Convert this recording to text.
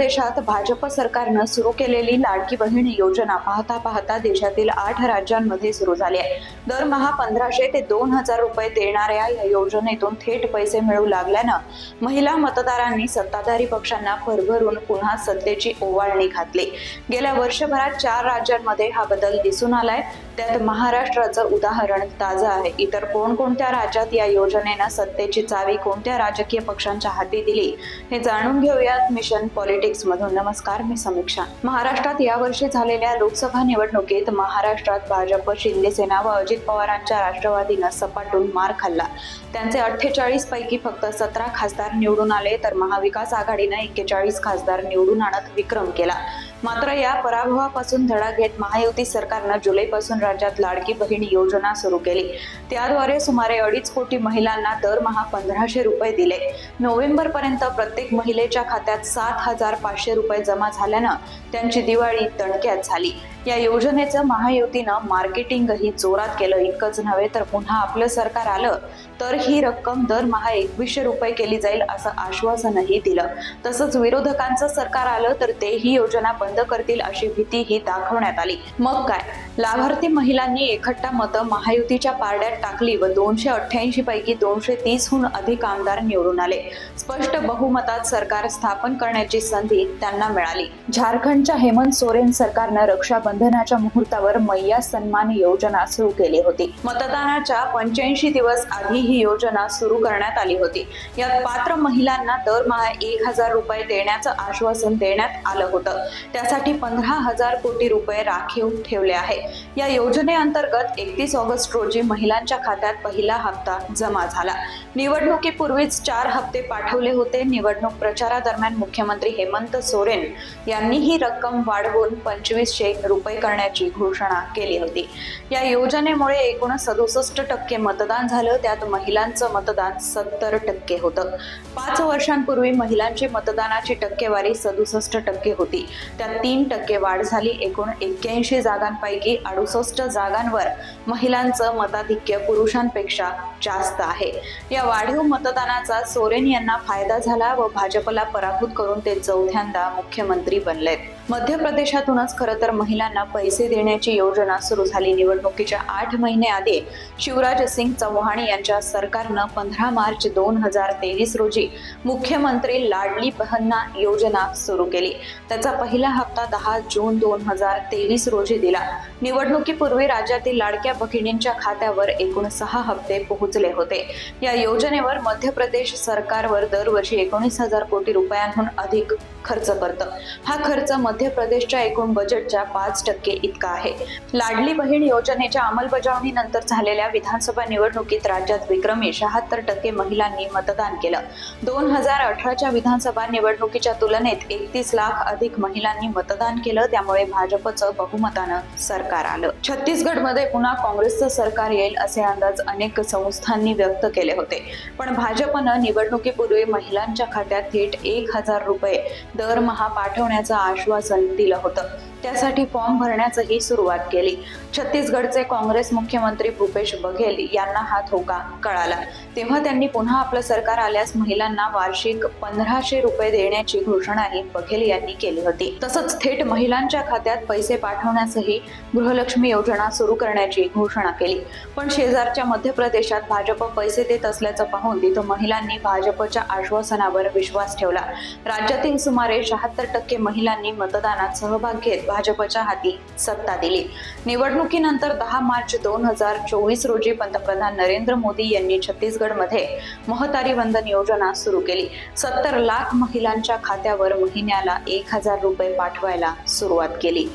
प्रदेशात भाजप सरकारनं सुरू केलेली लाडकी बहीण योजना पाहता पाहता देशातील आठ राज्यांमध्ये सुरू झाली आहे. दरमहा पंधराशे ते दोन हजार रुपये देणाऱ्या या योजनेतून थेट पैसे मिळू लागल्यानं महिला मतदारांनी सत्ताधारी पक्षांना भरभरून पुन्हा सत्तेची ओवाळणी घातली. गेल्या वर्षभरात चार राज्यांमध्ये हा बदल दिसून आलाय. त्यात महाराष्ट्राचं उदाहरण ताजं आहे. इतर कोणकोणत्या राज्यात या योजनेनं सत्तेची चावी कोणत्या राजकीय पक्षांच्या हाती दिली हे जाणून घेऊयात मिशन पॉलिटिक्स मधून नमस्कार मी समीक्षा. महाराष्ट्रात यावर्षी झालेल्या लोकसभा निवडणुकीत महाराष्ट्रात भाजप शिंदेसेना व अजित पवारांच्या राष्ट्रवादीनं सपाटून मार खाल्ला. त्यांचे अठ्ठेचाळीस पैकी फक्त सतरा खासदार निवडून आले तर महाविकास आघाडीनं एक्केचाळीस खासदार निवडून आणत विक्रम केला. मात्र या पराभवापासून धडा घेत महायुती सरकारनं जुलैपासून राज्यात लाडकी बहीण योजना सुरू केली. त्याद्वारे सुमारे अडीच कोटी महिलांना दरमहा पंधराशे रुपये दिले. नोव्हेंबर पर्यंत प्रत्येक महिलेच्या खात्यात सात हजार पाचशे रुपये जमा झाल्यानं त्यांची दिवाळी तणक्यात झाली. या योजनेचं महायुतीनं मार्केटिंगही जोरात केलं. इतकंच नव्हे तर पुन्हा आपलं सरकार आलं तर ही रक्कम दरमहा एकवीसशे रुपये केली जाईल असं आश्वासनही दिलं. तसंच विरोधकांचं सरकार आलं तर ते ही योजना बंद करतील अशी भीतीही दाखवण्यात आली. मग काय? लाभार्थी महिलांनी एकट्टा मतं महायुतीच्या पारड्यात टाकली व दोनशे अठ्ठ्याऐंशी पैकी दोनशे तीसहून अधिक आमदार निवडून आले. स्पष्ट बहुमतात सरकार स्थापन करण्याची संधी त्यांना मिळाली. झारखंडच्या हेमंत सोरेन सरकारनं रक्षाबंधनाच्या मुहूर्तावर मैया सन्मान योजना सुरू केली होती. मतदानाच्या पंच्याऐंशी दिवस आधी ही योजना सुरू करण्यात आली होती. यात पात्र महिलांना दरमहा एक हजार रुपये देण्याचं आश्वासन देण्यात आलं होतं. त्यासाठी पंधरा हजार कोटी रुपये राखीव ठेवले आहे. या योजनेअंतर्गत एकतीस ऑगस्ट रोजी महिलांच्या खात्यात पहिला हप्ता जमा झाला. निवडणुकीपूर्वीच चार हप्ते पाठवले होते. निवडणूक प्रचारादरम्यान मुख्यमंत्री हेमंत सोरेन यांनी ही रक्कम वाढवून पंचवीसशे रुपये करण्याची घोषणा केली होती. या योजनेमुळे एकूण सदुसष्ट टक्के मतदान झालं. त्यात महिलांचं मतदान सत्तर टक्के होतं. पाच वर्षांपूर्वी महिलांची मतदानाची टक्केवारी सदुसष्ट टक्के होती. त्यात तीन टक्के वाढ झाली. एकूण एक्क्याऐंशी जागांपैकी अडुसष्ट जागांवर महिलांचं मताधिक्य पुरुषांपेक्षा जास्त आहे. या वाढीव मतदानाचा सोरेन यांना फायदा झाला व भाजपला पराभूत करून ते चौथ्यांदा मुख्यमंत्री बनलेत. मध्य प्रदेशातूनच खरं तर महिलांना पैसे देण्याची योजना सुरू झाली. निवडणुकीच्या आठ महिने आधी शिवराज सिंग चौहान यांच्या सरकारनं पंधरा मार्च दोन हजार तेवीस रोजी मुख्यमंत्री लाडली बहन्ना योजना सुरू केली. त्याचा पहिला हप्ता दहा जून दोन हजार तेवीस रोजी दिला. निवडणुकीपूर्वी राज्यातील लाडक्या भगिनींच्या खात्यावर एकूण सहा हप्ते पोहोचले होते. या योजनेवर मध्य प्रदेश सरकारवर दरवर्षी एकोणीस हजार कोटी रुपयांहून अधिक खर्च करतं हा खर्च मध्य मध्य प्रदेशच्या एकूण बजेटच्या पाच टक्के इतका आहे. लाडली बहीण योजनेच्या अंमलबजावणीनंतर झालेल्या विधानसभा निवडणुकीत राज्यात विक्रमी शहात्तर टक्के महिलांनी मतदान केलं. दोन हजार अठराच्या विधानसभा निवडणुकीच्या तुलनेत एकतीस लाख अधिक महिलांनी मतदान केलं त्यामुळे भाजपचं बहुमतानं सरकार आलं. छत्तीसगडमध्ये पुन्हा काँग्रेसचं सरकार येईल असे अंदाज अनेक संस्थांनी व्यक्त केले होते. पण भाजपनं निवडणुकीपूर्वी महिलांच्या खात्यात थेट एक हजार रुपये दरमहा पाठवण्याचं आश्वासन दिलं होतं त्यासाठी फॉर्म भरण्याचंही सुरुवात केली. छत्तीसगडचे काँग्रेस मुख्यमंत्री भूपेश बघेल यांना हा धोका कळाला. तेव्हा त्यांनी पुन्हा आपलं सरकार आल्यास महिलांना वार्षिक पंधराशे रुपये देण्याची घोषणाही बघेल यांनी केली होती. तसंच थेट महिलांच्या खात्यात पैसे पाठवण्यासही गृहलक्ष्मी योजना सुरू करण्याची घोषणा केली. पण शेजारच्या मध्य प्रदेशात भाजप पैसे देत असल्याचं पाहून तिथं महिलांनी भाजपच्या आश्वासनावर विश्वास ठेवला. राज्यातील सुमारे शहात्तर टक्के महिलांनी मतदानात सहभाग घेत भाजपच्या हाती सत्ता दिली. निवडणुकीनंतर दहा मार्च दोन हजार चोवीस रोजी पंतप्रधान नरेंद्र मोदी यांनी छत्तीसगडमध्ये महतारी वंदन योजना सुरू केली. सत्तर लाख महिलांच्या खात्यावर महिन्याला एक हजार रुपये पाठवायला सुरुवात केली.